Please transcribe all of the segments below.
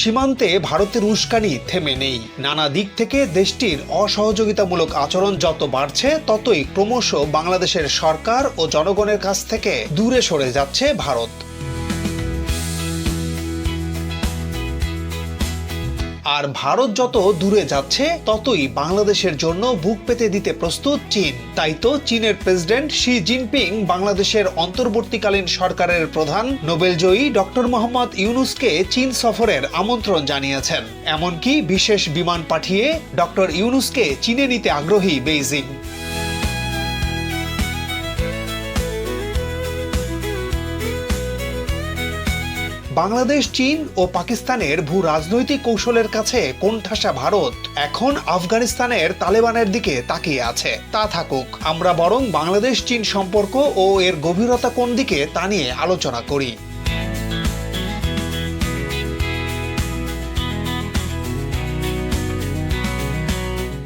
সীমান্তে ভারতের উস্কানি থেমে নেই। নানা দিক থেকে দেশটির অসহযোগিতামূলক আচরণ যত বাড়ছে, ততই ক্রমশ বাংলাদেশের সরকার ও জনগণের কাছ থেকে দূরে সরে যাচ্ছে ভারত। আর ভারত যত দূরে যাচ্ছে, ততই বাংলাদেশের জন্য বুক পেতে দিতে প্রস্তুত চীন। তাই তো চীনের প্রেসিডেন্ট শি জিনপিং বাংলাদেশের অন্তর্বর্তীকালীন সরকারের প্রধান নোবেলজয়ী ডক্টর মোহাম্মদ ইউনুসকে চীন সফরের আমন্ত্রণ জানিয়েছেন। এমনকি বিশেষ বিমান পাঠিয়ে ডক্টর ইউনুসকে চীনে নিতে আগ্রহী বেইজিং। বাংলাদেশ, চীন ও পাকিস্তানের ভূ রাজনৈতিক কৌশলের কাছে কোণঠাসা ভারত এখন আফগানিস্তানের তালেবানের দিকে তাকিয়ে আছে। তা থাকুক, আমরা বরং বাংলাদেশ, চীন সম্পর্ক ও এর গভীরতা কোন দিকে তা নিয়ে আলোচনা করি।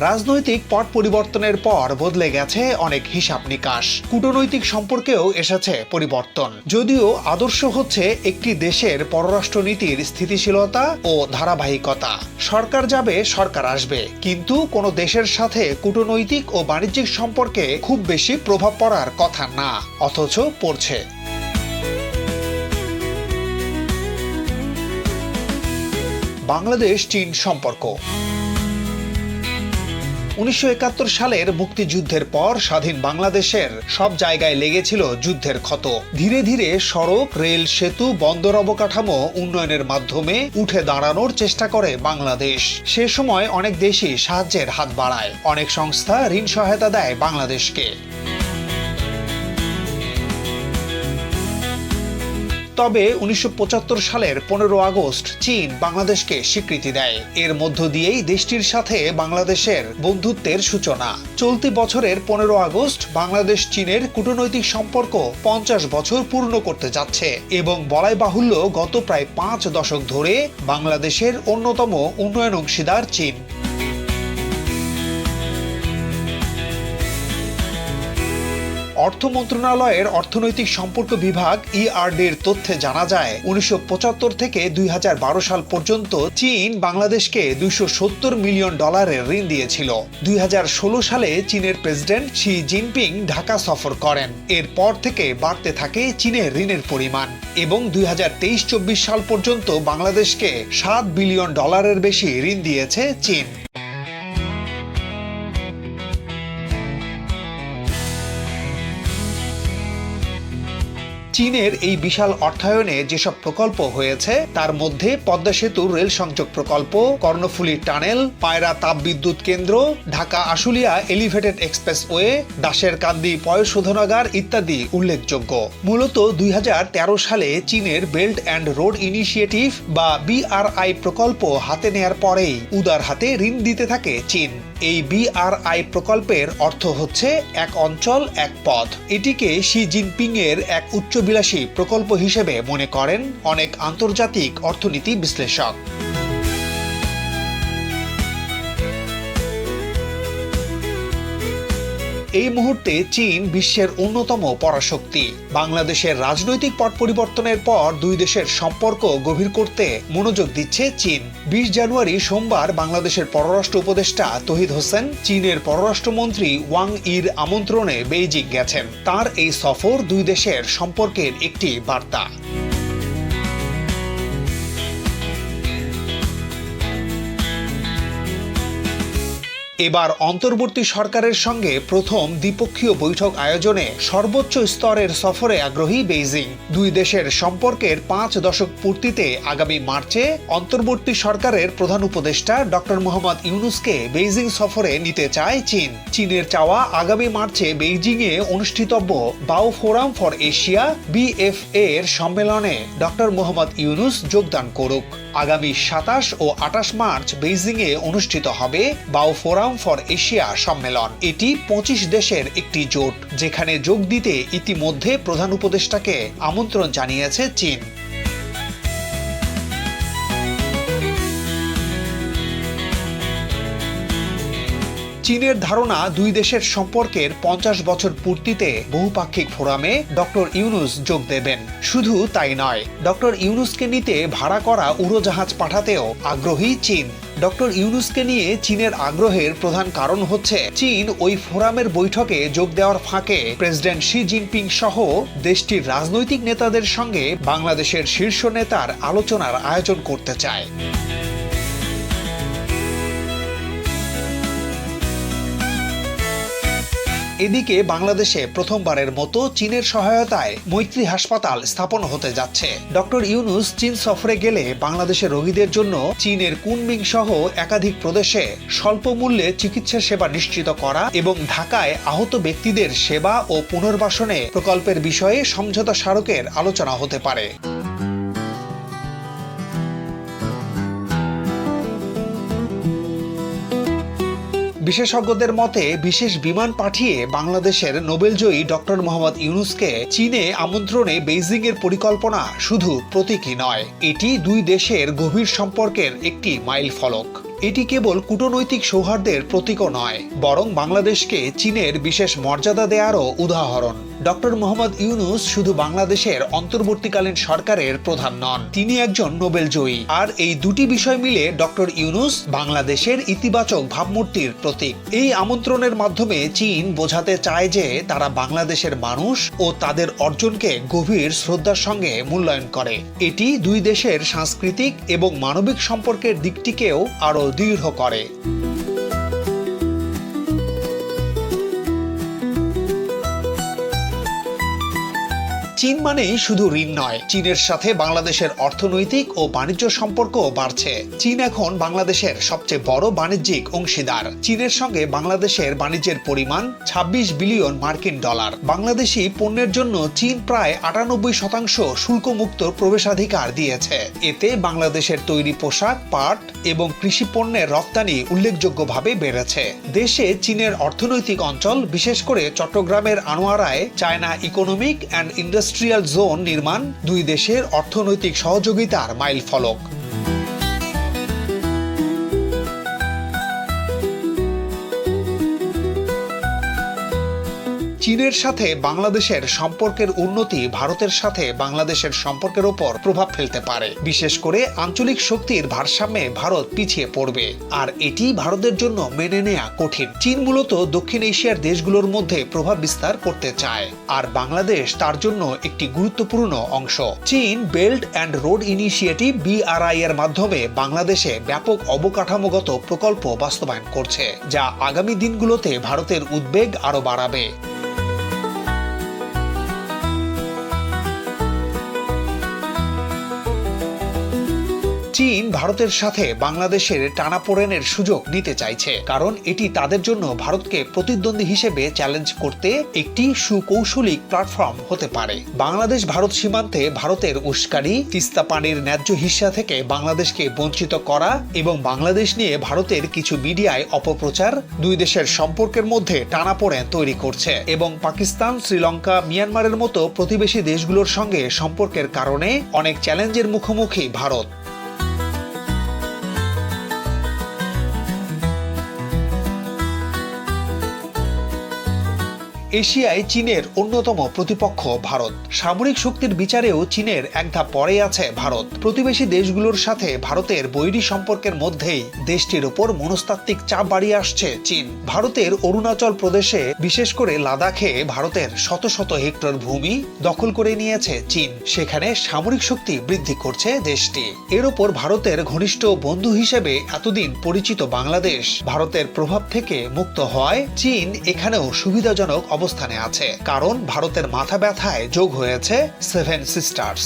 রাজনৈতিক পট পরিবর্তনের পর বদলে গেছে অনেক হিসাব নিকাশ। কূটনৈতিক সম্পর্কেও এসেছে পরিবর্তন। যদিও আদর্শ হচ্ছে একটি দেশের পররাষ্ট্রনীতির স্থিতিশীলতা ও ধারাবাহিকতা। সরকার যাবে, সরকার আসবে। কিন্তু কোনো দেশের সাথে কূটনৈতিক ও বাণিজ্যিক সম্পর্কে খুব বেশি প্রভাব পড়ার কথা না, অথচ পড়ছে। বাংলাদেশ চীন সম্পর্ক উনিশশো একাত্তর সালের মুক্তিযুদ্ধের পর স্বাধীন বাংলাদেশের সব জায়গায় লেগেছিল যুদ্ধের ক্ষত। ধীরে ধীরে সড়ক, রেল, সেতু, বন্দর অবকাঠামো উন্নয়নের মাধ্যমে উঠে দাঁড়ানোর চেষ্টা করে বাংলাদেশ। সে সময় অনেক দেশই সাহায্যের হাত বাড়ায়। অনেক সংস্থা ঋণ সহায়তা দেয় বাংলাদেশকে। তবে উনিশশো পঁচাত্তর সালের পনেরো আগস্ট চীন বাংলাদেশকে স্বীকৃতি দেয়। এর মধ্য দিয়েই দেশটির সাথে বাংলাদেশের বন্ধুত্বের সূচনা। চলতি বছরের পনেরো আগস্ট বাংলাদেশ চীনের কূটনৈতিক সম্পর্ক পঞ্চাশ বছর পূর্ণ করতে যাচ্ছে এবং বলাই বাহুল্য গত প্রায় পাঁচ দশক ধরে বাংলাদেশের অন্যতম উন্নয়ন অংশীদার চীন। অর্থ মন্ত্রণালয়ের অর্থনৈতিক সম্পর্ক বিভাগ ইআরডির তথ্যে জানা যায়, উনিশশো পঁচাত্তর থেকে দুই হাজার বারো সাল পর্যন্ত চীন বাংলাদেশকে দুইশো সত্তর মিলিয়ন ডলারের ঋণ দিয়েছিল। দুই হাজার ষোলো সালে চীনের প্রেসিডেন্ট শি জিনপিং ঢাকা সফর করেন। এরপর থেকে বাড়তে থাকে চীনের ঋণের পরিমাণ এবং দুই হাজার সাল পর্যন্ত বাংলাদেশকে সাত বিলিয়ন ডলারের বেশি ঋণ দিয়েছে চীন। চীনের এই বিশাল অর্থায়নে যেসব প্রকল্প হয়েছে, তার মধ্যে পদ্মা সেতুর রেল সংযোগ প্রকল্প, কর্ণফুলী টানেল, পায়রা তাপবিদ্যুৎ কেন্দ্র, ঢাকা আশুলিয়া এলিভেটেড এক্সপ্রেসওয়ে, দাসের কান্দি পয়শোধনাগার ইত্যাদি উল্লেখযোগ্য। মূলত দুই হাজার তেরো সালে চীনের বেল্ট অ্যান্ড রোড ইনিশিয়েটিভ বা বিআরআই প্রকল্প হাতে নেয়ার পরেই উদার হাতে ঋণ দিতে থাকে চীন। এই বিআরআই প্রকল্পের অর্থ হচ্ছে এক অঞ্চল, এক পথ। এটিকে শি জিনপিং এর এক উচ্চবিলাসী প্রকল্প হিসেবে মনে করেন অনেক আন্তর্জাতিক অর্থনীতি বিশ্লেষক। এই মুহূর্তে চীন বিশ্বের অন্যতম পরাশক্তি। বাংলাদেশের রাজনৈতিক পট পরিবর্তনের পর দুই দেশের সম্পর্ক গভীর করতে মনোযোগ দিচ্ছে চীন। বিশ জানুয়ারি সোমবার বাংলাদেশের পররাষ্ট্র উপদেষ্টা তহিদ হোসেন, চীনের পররাষ্ট্রমন্ত্রী ওয়াং ইর আমন্ত্রণে বেইজিং গেছেন। তার এই সফর দুই দেশের সম্পর্কের একটি বার্তা। এবার অন্তর্বর্তী সরকারের সঙ্গে প্রথম দ্বিপক্ষীয় বৈঠক আয়োজনে সর্বোচ্চ স্তরের সফরে আগ্রহী বেইজিং। দুই দেশের সম্পর্কের পাঁচ দশক পূর্তিতে আগামী মার্চে অন্তর্বর্তী সরকারের প্রধান উপদেষ্টা ডক্টর মোহাম্মদ ইউনুসকে বেইজিং সফরে নিতে চায় চীন। চীনের চাওয়া আগামী মার্চে বেইজিংয়ে অনুষ্ঠিতব্য Boao forum for Asia BFA এর সম্মেলনে ডক্টর মোহাম্মদ ইউনুস যোগদান করুক। আগামী সাতাশ ও আটাশ মার্চ বেইজিংয়ে অনুষ্ঠিত হবে বাও ফোরাম ফর এশিয়া সম্মেলন। এটি পঁচিশ দেশের একটি জোট, যেখানে যোগ দিতে ইতিমধ্যে প্রধান উপদেষ্টাকে আমন্ত্রণ জানিয়েছে চীন। চীনের ধারণা দুই দেশের সম্পর্কের পঞ্চাশ বছর পূর্তিতে বহুপাক্ষিক ফোরামে ডক্টর ইউনুস যোগ দেবেন। শুধু তাই নয়, ডক্টর ইউনুসকে নিতে ভাড়া করা উড়োজাহাজ পাঠাতেও আগ্রহী চীন। ডক্টর ইউনুসকে নিয়ে চীনের আগ্রহের প্রধান কারণ হচ্ছে চীন ওই ফোরামের বৈঠকে যোগ দেওয়ার ফাঁকে প্রেসিডেন্ট শি জিনপিং সহ দেশটির রাজনৈতিক নেতাদের সঙ্গে বাংলাদেশের শীর্ষ নেতার আলোচনার আয়োজন করতে চায়। এদিকে বাংলাদেশে প্রথমবারের মতো চীনের সহায়তায় মৈত্রী হাসপাতাল স্থাপন হতে যাচ্ছে। ডক্টর ইউনুস চীন সফরে গেলে বাংলাদেশের রোগীদের জন্য চীনের কুনমিং সহ একাধিক প্রদেশে স্বল্প মূল্যে চিকিৎসা সেবা নিশ্চিত করা এবং ঢাকায় আহত ব্যক্তিদের সেবা ও পুনর্বাসনে প্রকল্পের বিষয়ে সমঝোতা স্মারকের আলোচনা হতে পারে। বিশেষজ্ঞদের মতে, বিশেষ বিমান পাঠিয়ে বাংলাদেশের নোবেলজয়ী ডক্টর মোহাম্মদ ইউনুসকে চীনে আমন্ত্রণে বেইজিং এর পরিকল্পনা শুধু প্রতীকী নয়, এটি দুই দেশের গভীর সম্পর্কের একটি মাইল ফলক। এটি কেবল কূটনৈতিক সৌহার্দ্যের প্রতীকও নয়, বরং বাংলাদেশকে চীনের বিশেষ মর্যাদা দেয়ারও উদাহরণ। ডক্টর মোহাম্মদ ইউনুস শুধু বাংলাদেশের অন্তর্বর্তীকালীন সরকারের প্রধান নন, তিনি একজন নোবেল জয়ী। আর এই দুটি বিষয় মিলে ডক্টর ইউনুস বাংলাদেশের ইতিবাচক ভাবমূর্তির প্রতীক। এই আমন্ত্রণের মাধ্যমে চীন বোঝাতে চায় যে তারা বাংলাদেশের মানুষ ও তাদের অর্জনকে গভীর শ্রদ্ধার সঙ্গে মূল্যায়ন করে। এটি দুই দেশের সাংস্কৃতিক এবং মানবিক সম্পর্কের দিকটিকেও আরও দৃঢ় করে। চীন মানেই শুধু ঋণ নয়। চীনের সাথে বাংলাদেশের অর্থনৈতিক ও বাণিজ্য সম্পর্ক বাড়ছে। চীন এখন বাংলাদেশের সবচেয়ে বড় বাণিজ্যিক অংশীদার। চীনের সঙ্গে বাংলাদেশের বাণিজ্যের পরিমাণ ২৬ বিলিয়ন মার্কিন ডলার। বাংলাদেশি পণ্যের জন্য চীন প্রায় আটানব্বই শতাংশ শুল্কমুক্ত প্রবেশাধিকার দিয়েছে। এতে বাংলাদেশের তৈরি পোশাক, পাট এবং কৃষি পণ্যের রপ্তানি উল্লেখযোগ্যভাবে বেড়েছে। দেশে চীনের অর্থনৈতিক অঞ্চল, বিশেষ করে চট্টগ্রামের আনোয়ারায়, China economic and industrial zone নির্মাণ দুই দেশের অর্থনৈতিক সহযোগিতার মাইল ফলক চীনের সাথে বাংলাদেশের সম্পর্কের উন্নতি ভারতের সাথে বাংলাদেশের সম্পর্কের ওপর প্রভাব ফেলতে পারে। বিশেষ করে আঞ্চলিক শক্তির ভারসাম্যে ভারত পিছিয়ে পড়বে। আর এটি ভারতের জন্য মেনে নেয়া কঠিন। চীন মূলত দক্ষিণ এশিয়ার দেশগুলোর মধ্যে প্রভাব বিস্তার করতে চায়। আর বাংলাদেশ তার জন্য একটি গুরুত্বপূর্ণ অংশ। চীন belt and road initiative BRI এর মাধ্যমে বাংলাদেশে ব্যাপক অবকাঠামোগত প্রকল্প বাস্তবায়ন করছে, যা আগামী দিনগুলোতে ভারতের উদ্বেগ আরও বাড়াবে। ভারতের সাথে বাংলাদেশের টানাপোড়েনের সুযোগ নিতে চাইছে। কারণ এটি তাদের জন্য ভারতকে প্রতিদ্বন্দ্বী হিসেবে চ্যালেঞ্জ করতে একটি সুকৌশলিক প্ল্যাটফর্ম হতে পারে। বাংলাদেশ ভারত সীমান্তে ভারতের উস্কানি, তিস্তা পানির ন্যায্য হিস্সা থেকে বাংলাদেশকে বঞ্চিত করা এবং বাংলাদেশ নিয়ে ভারতের কিছু মিডিয়ায় অপপ্রচার দুই দেশের সম্পর্কের মধ্যে টানাপোড়েন তৈরি করছে এবং পাকিস্তান, শ্রীলঙ্কা, মিয়ানমারের মতো প্রতিবেশী দেশগুলোর সঙ্গে সম্পর্কের কারণে অনেক চ্যালেঞ্জের মুখোমুখি ভারত। এশিয়ায় চীনের অন্যতম প্রতিপক্ষ ভারত। সামরিক শক্তির বিচারেও চীনের এক ধাপ পরে আছে ভারত। প্রতিবেশী দেশগুলোর সাথে ভারতের বৈরী সম্পর্কের মধ্যেই দেশটির উপর মনস্তাত্ত্বিক চাপ বাড়িয়ে আসছে চীন। ভারতের অরুণাচল প্রদেশে বিশেষ করে লাদাখে ভারতের শত শত হেক্টর ভূমি দখল করে নিয়েছে চীন। সেখানে সামরিক শক্তি বৃদ্ধি করছে দেশটি। এর ওপর ভারতের ঘনিষ্ঠ বন্ধু হিসেবে এতদিন পরিচিত বাংলাদেশ। ভারতের প্রভাব থেকে মুক্ত হওয়ায় চীন এখানেও সুবিধাজনক অবস্থানে আছে কারণ ভারতের মাথা ব্যথায় যোগ হয়েছে সেভেন সিস্টার্স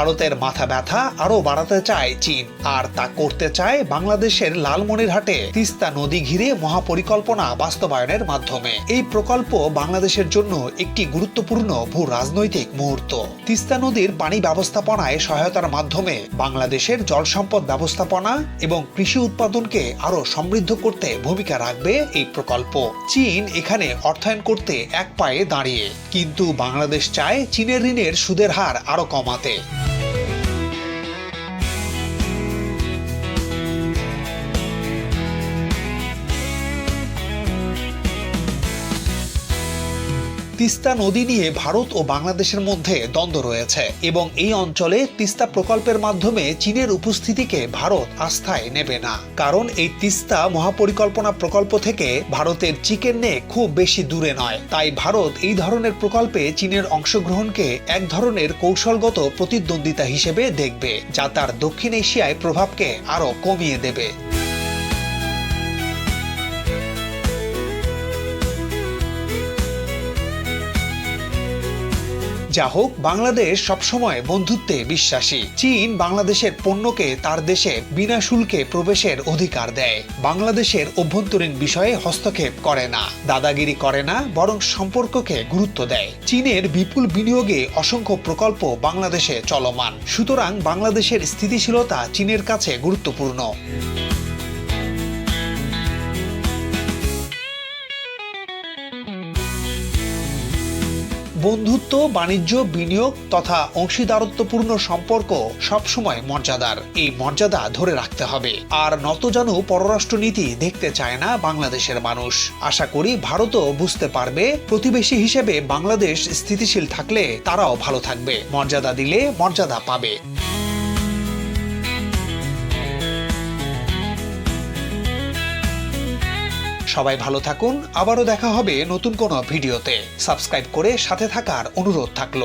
ভারতের মাথা ব্যথা আরও বাড়াতে চায় চীন। আর তা করতে চায় বাংলাদেশের লালমনিরহাটে। তিস্তা নদী ঘিরে মহাপরিকল্পনা বাস্তবায়নের মাধ্যমে। এই প্রকল্প বাংলাদেশের জন্য একটি গুরুত্বপূর্ণ ভূ রাজনৈতিক মুহূর্ত। তিস্তা নদীর পানি ব্যবস্থাপনায় সহায়তার মাধ্যমে বাংলাদেশের জল সম্পদ ব্যবস্থাপনা এবং কৃষি উৎপাদনকে আরও সমৃদ্ধ করতে ভূমিকা রাখবে এই প্রকল্প। চীন এখানে অর্থায়ন করতে এক পায়ে দাঁড়িয়ে। কিন্তু বাংলাদেশ চায় চীনের ঋণের সুদের হার আরও কমাতে। তিস্তা নদী নিয়ে ভারত ও বাংলাদেশের মধ্যে দ্বন্দ্ব রয়েছে এবং এই অঞ্চলে তিস্তা প্রকল্পের মাধ্যমে চীনের উপস্থিতিকে ভারত আস্থায় নেবে না। কারণ এই তিস্তা মহাপরিকল্পনা প্রকল্প থেকে ভারতের চিকেন নে খুব বেশি দূরে নয়। তাই ভারত এই ধরনের প্রকল্পে চীনের অংশগ্রহণকে এক ধরনের কৌশলগত প্রতিদ্বন্দ্বিতা হিসেবে দেখবে, যা তার দক্ষিণ এশিয়ায় প্রভাবকে আরও কমিয়ে দেবে। যা হোক, বাংলাদেশ সবসময় বন্ধুত্বে বিশ্বাসী। চীন বাংলাদেশের পণ্যকে তার দেশে বিনা শুল্কে প্রবেশের অধিকার দেয়। বাংলাদেশের অভ্যন্তরীণ বিষয়ে হস্তক্ষেপ করে না, দাদাগিরি করে না, বরং সম্পর্ককে গুরুত্ব দেয়। চীনের বিপুল বিনিয়োগে অসংখ্য প্রকল্প বাংলাদেশে চলমান। সুতরাং বাংলাদেশের স্থিতিশীলতা চীনের কাছে গুরুত্বপূর্ণ। বন্ধুত্ব, বাণিজ্য, বিনিয়োগ তথা অংশীদারত্বপূর্ণ সম্পর্ক সবসময় মর্যাদার। এই মর্যাদা ধরে রাখতে হবে। আর নত নতজানু পররাষ্ট্রনীতি দেখতে চায় না বাংলাদেশের মানুষ। আশা করি ভারতও বুঝতে পারবে, প্রতিবেশী হিসেবে বাংলাদেশ স্থিতিশীল থাকলে তারাও ভালো থাকবে। মর্যাদা দিলে মর্যাদা পাবে। সবাই ভালো থাকুন, আবারও দেখা হবে নতুন কোনো ভিডিওতে। সাবস্ক্রাইব করে সাথে থাকার অনুরোধ থাকল।